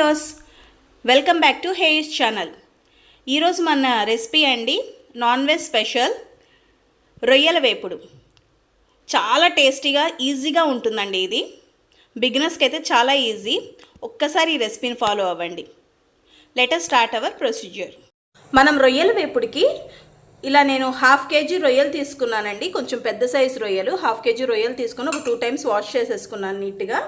Views welcome back to hairs channel. ఈరోజు మన recipe అండి నాన్ వెజ్ స్పెషల్ రొయ్యల వేపుడు. చాలా టేస్టీగా ఈజీగా ఉంటుందండి ఇది. బిగినర్స్కి అయితే చాలా ఈజీ. ఒక్కసారి ఈ రెసిపీని ఫాలో అవ్వండి. లెటర్ స్టార్ట్ అవర్ ప్రొసీజర్ మనం రొయ్యల వేపుడికి ఇలా నేను హాఫ్ కేజీ రొయ్యలు తీసుకున్నానండి. కొంచెం పెద్ద సైజు రొయ్యలు. హాఫ్ కేజీ రొయ్యలు తీసుకుని ఒక టూ టైమ్స్ వాష్ చేసేసుకున్నాను నీట్గా.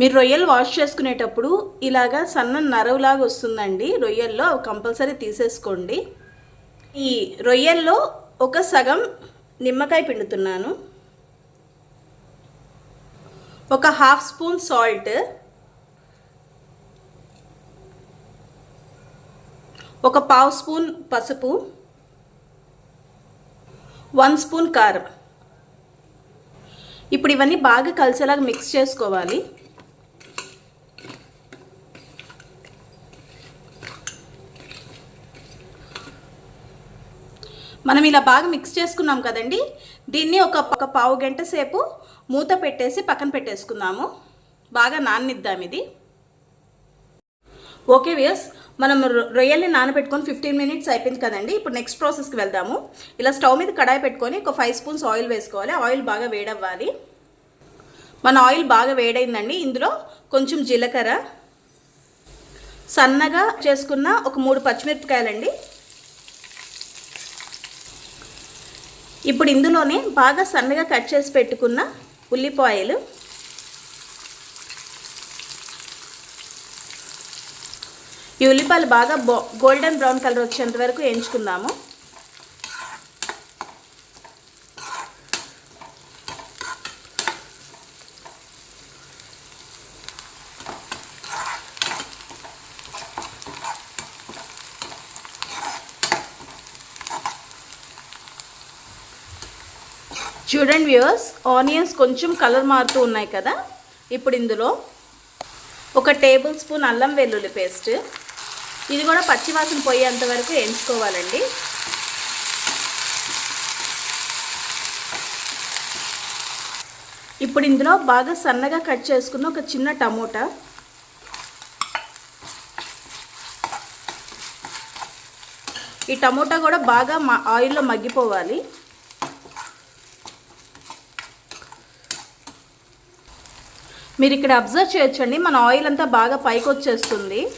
మీరు రొయ్యలు వాష్ చేసుకునేటప్పుడు ఇలాగా సన్న నరవులాగా వస్తుందండి. రొయ్యల్లో అవి కంపల్సరీ తీసేసుకోండి. ఈ రొయ్యల్లో ఒక సగం నిమ్మకాయ పిండుతున్నాను. ఒక హాఫ్ స్పూన్ సాల్ట్ ఒక పావు స్పూన్ పసుపు. వన్ స్పూన్ కారం. ఇప్పుడు ఇవన్నీ బాగా కలిసేలాగా మిక్స్ చేసుకోవాలి. మనం ఇలా బాగా మిక్స్ చేసుకున్నాం కదండి. దీన్ని ఒక ఒక పావు గంట సేపు మూత పెట్టేసి పక్కన పెట్టేసుకుందాము. బాగా నాననిద్దాం ఇది. ఓకే వియస్ మనం రొయ్యల్ని నానబెట్టుకొని ఫిఫ్టీన్ మినిట్స్ అయిపోయింది కదండి. ఇప్పుడు నెక్స్ట్ ప్రాసెస్కి వెళ్దాము. ఇలా స్టవ్ మీద కడాయి పెట్టుకొని ఒక ఫైవ్ స్పూన్స్ ఆయిల్ వేసుకోవాలి. ఆయిల్ బాగా వేడవ్వాలి. మన ఆయిల్ బాగా వేడైందండి. ఇందులో కొంచెం జీలకర్ర సన్నగా చేసుకున్న ఒక మూడు పచ్చిమిరపకాయలండి. ఇప్పుడు ఇందులోనే బాగా సన్నగా కట్ చేసి పెట్టుకున్న ఉల్లిపాయలు. ఈ ఉల్లిపాయలు బాగా బో గోల్డెన్ బ్రౌన్ కలర్ వచ్చేంత వరకు వేయించుకుందాము చూడండి వ్యూవర్స్ ఆనియన్స్ కొంచెం కలర్ మారుతూ ఉన్నాయి కదా. ఇప్పుడు ఇందులో ఒక టేబుల్ స్పూన్ అల్లం వెల్లుల్లి పేస్ట్. ఇది కూడా పచ్చివాసన పోయేంత వరకు వేయించుకోవాలండి ఇప్పుడు ఇందులో బాగా సన్నగా కట్ చేసుకున్న ఒక చిన్న టమోటా. ఈ టమోటా కూడా బాగా మా ఆయిల్లో మగ్గిపోవాలి. మీరు ఇక్కడ అబ్జర్వ్ చేయొచ్చండి. మన ఆయిల్ అంతా బాగా పైకి వచ్చేస్తుంది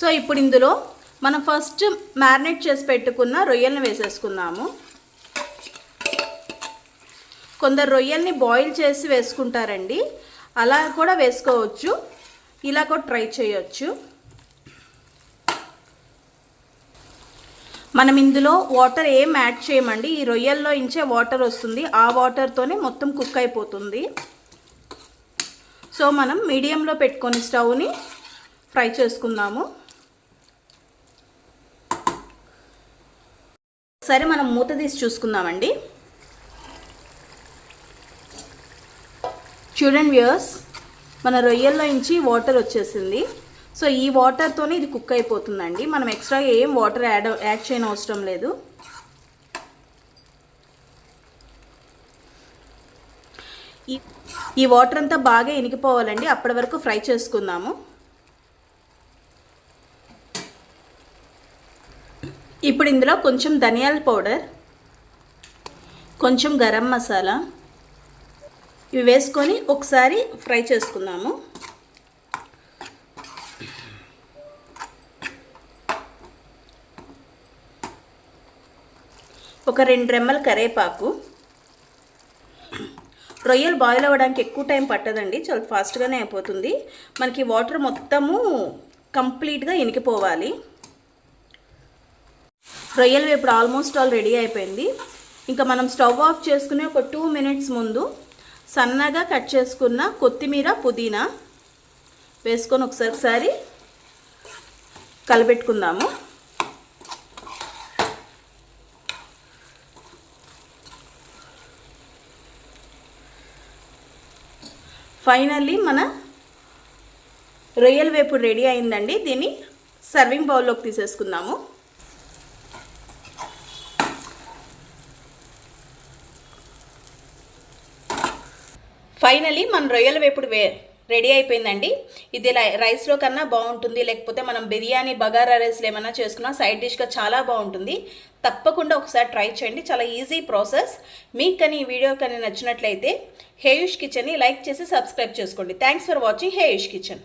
సో ఇప్పుడు ఇందులో మనం ఫస్ట్ మ్యారినేట్ చేసి పెట్టుకున్న రొయ్యల్ని వేసేసుకుందాము. కొందరు రొయ్యల్ని బాయిల్ చేసి వేసుకుంటారండి. అలా కూడా వేసుకోవచ్చు. ఇలా కూడా ట్రై చేయొచ్చు. మనం ఇందులో వాటర్ ఏం యాడ్ చేయమండి? ఈ రొయ్యల్లో ఇంచే వాటర్ వస్తుంది. ఆ వాటర్తోనే మొత్తం కుక్ అయిపోతుంది. సో మనం మీడియంలో పెట్టుకొని స్టవ్ని ఫ్రై చేసుకుందాము. సరే మనం మూత తీసి చూసుకుందామండి. చూడండి వ్యూయర్స్ మన రొయ్యల్లో నుంచి వాటర్ వచ్చేసింది. సో ఈ వాటర్తోనే ఇది కుక్ అయిపోతుందండి. మనం ఎక్స్ట్రా ఏం వాటర్ యాడ్ యాడ్ చేయని అవసరం లేదు. ఈ ఈ వాటర్ అంతా బాగా ఇనికిపోవాలండి అప్పటి వరకు ఫ్రై చేసుకుందాము. ఇప్పుడు ఇందులో కొంచెం ధనియాల పౌడర్ కొంచెం గరం మసాలా ఇవి వేసుకొని ఒకసారి ఫ్రై చేసుకుందాము. ఒక రెండు రెమ్మల కరేపాకు. రొయ్యలు బాయిల్ అవ్వడానికి ఎక్కువ టైం పట్టదండి. చాలా ఫాస్ట్గానే అయిపోతుంది. మనకి వాటర్ మొత్తము కంప్లీట్గా ఇనికిపోవాలి. రొయ్యలు ఇప్పుడు ఆల్మోస్ట్ ఆల్ రెడీ అయిపోయింది. ఇంకా మనం స్టవ్ ఆఫ్ చేసుకునే ఒక టూ మినిట్స్ ముందు సన్నగా కట్ చేసుకున్న కొత్తిమీర పుదీనా వేసుకొని ఒకసారి కలిపెట్టుకుందాము ఫైనల్లీ మన రొయ్యల వేపుడు రెడీ అయిందండి. దీన్ని సర్వింగ్ బౌల్లోకి తీసేసుకుందాము. ఫైనలీ మన రొయ్యల వేపుడు వే రెడీ అయిపోయిందండి. ఇది రైస్లో కన్నా బాగుంటుంది. లేకపోతే మనం బిర్యానీ బగారా రైస్లో ఏమైనా చేసుకున్నా సైడ్ డిష్గా చాలా బాగుంటుంది. తప్పకుండా ఒకసారి ట్రై చేయండి. చాలా ఈజీ ప్రాసెస్. మీకు కానీ ఈ వీడియో కానీ నచ్చినట్లయితే హేయుష్ కిచెన్ని లైక్ చేసి సబ్స్క్రైబ్ చేసుకోండి. థ్యాంక్స్ ఫర్ వాచింగ్ హేయుష్ కిచెన్.